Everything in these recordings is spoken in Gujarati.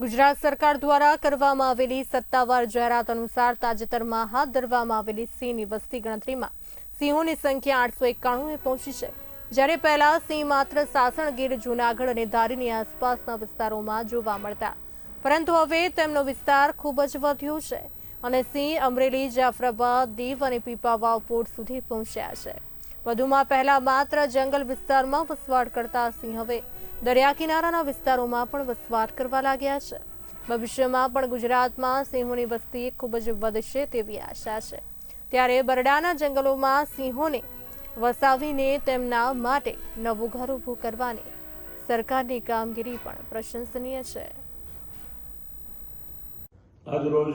ગુજરાત સરકાર દ્વારા કરવામાં આવેલી સત્તાવાર જાહેરાત અનુસાર તાજેતરમાં હાથ ધરવામાં આવેલી સિંહની વસ્તી ગણતરીમાં સિંહોની સંખ્યા આઠસો એકાણુંએ પહોંચી છે. જ્યારે પહેલા સિંહ માત્ર સાસણગીર જૂનાગઢ અને ધારીની આસપાસના વિસ્તારોમાં જોવા મળતા. પરંતુ હવે તેમનો વિસ્તાર ખૂબ જ વધ્યો છે અને સિંહ અમરેલી, જાફરાબાદ, દીવ અને પીપાવાવ પોર્ટ સુધી પહોંચ્યા છે. વધુમાં પહેલા માત્ર જંગલ વિસ્તારમાં વસવાટ કરતા સિંહ હવે દરિયા કિનારાના વિસ્તારોમાં પણ વસવાટ કરવા લાગ્યા છે. ભવિષ્યમાં પણ ગુજરાતમાં સિંહોની વસ્તી ખૂબ જ વધશે તેવી આશા છે. ત્યારે બરડાના જંગલોમાં સિંહોને વસાવીને તેમના માટે નવું ઘર ઊભું કરવાની સરકારની કામગીરી પણ પ્રશંસનીય છે. આજરોજ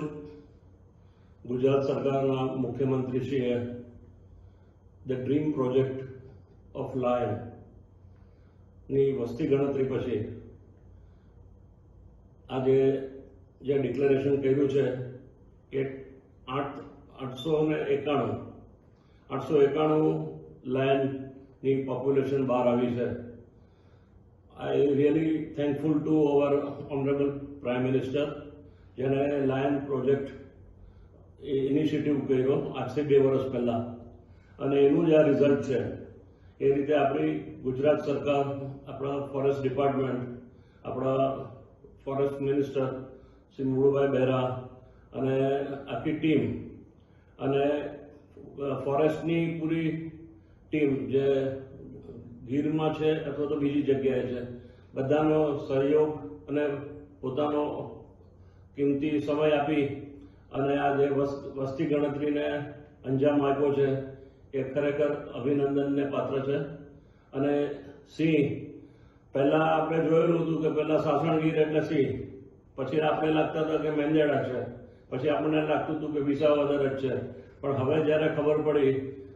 ગુજરાત સરકારના મુખ્યમંત્રીશ્રીએ ધ ડ્રીમ પ્રોજેક્ટ ઓફ લાયનની વસ્તી ગણતરી પછી આજે જે ડિક્લેરેશન કર્યું છે કે આઠ, આઠસો ને એકાણું, આઠસો એકાણું લાયનની પોપ્યુલેશન બહાર આવી છે. I really thankful to our honourable prime minister જેને લાયન પ્રોજેક્ટ ઇનિશિયેટિવ કર્યો આજથી બે વર્ષ પહેલા. અને એનું જે આ રિઝલ્ટ છે. એ રીતે આપણી ગુજરાત સરકાર, આપણા ફોરેસ્ટ ડિપાર્ટમેન્ટ આપણા ફોરેસ્ટ મિનિસ્ટર શ્રી મુળુભાઈ બહેરા અને આખી ટીમ અને ફોરેસ્ટની પૂરી ટીમ જે ગીરમાં છે અથવા તો બીજી જગ્યાએ છે, બધાનો સહયોગ અને પોતાનો કિંમતી સમય આપી અને આ જે વસ- વસ્તી ગણતરીને અંજામ આપ્યો છે એ ખરેખર અભિનંદનને પાત્ર છે. અને સિંહ, પહેલાં આપણે જોયેલું હતું કે પહેલાં સાસણગીર એટલે સિંહ, પછી આપણે લાગતા હતા કે મેંદેડા છે. પછી આપણને લાગતું હતું કે વિસાવદર જ છે. પણ હવે જ્યારે ખબર પડી,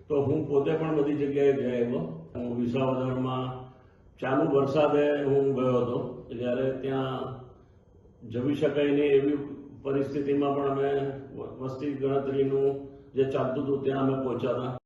તો હું પોતે પણ બધી જગ્યાએ ગયેલો. હું વિસાવદરમાં ચાલુ વરસાદે હું ગયો હતો. જ્યારે ત્યાં જમી શકાય નહીં એવી પરિસ્થિતિમાં પણ અમે વસ્તી ગણતરીનું જે ચાલતું હતું, ત્યાં અમે પહોંચ્યા હતા.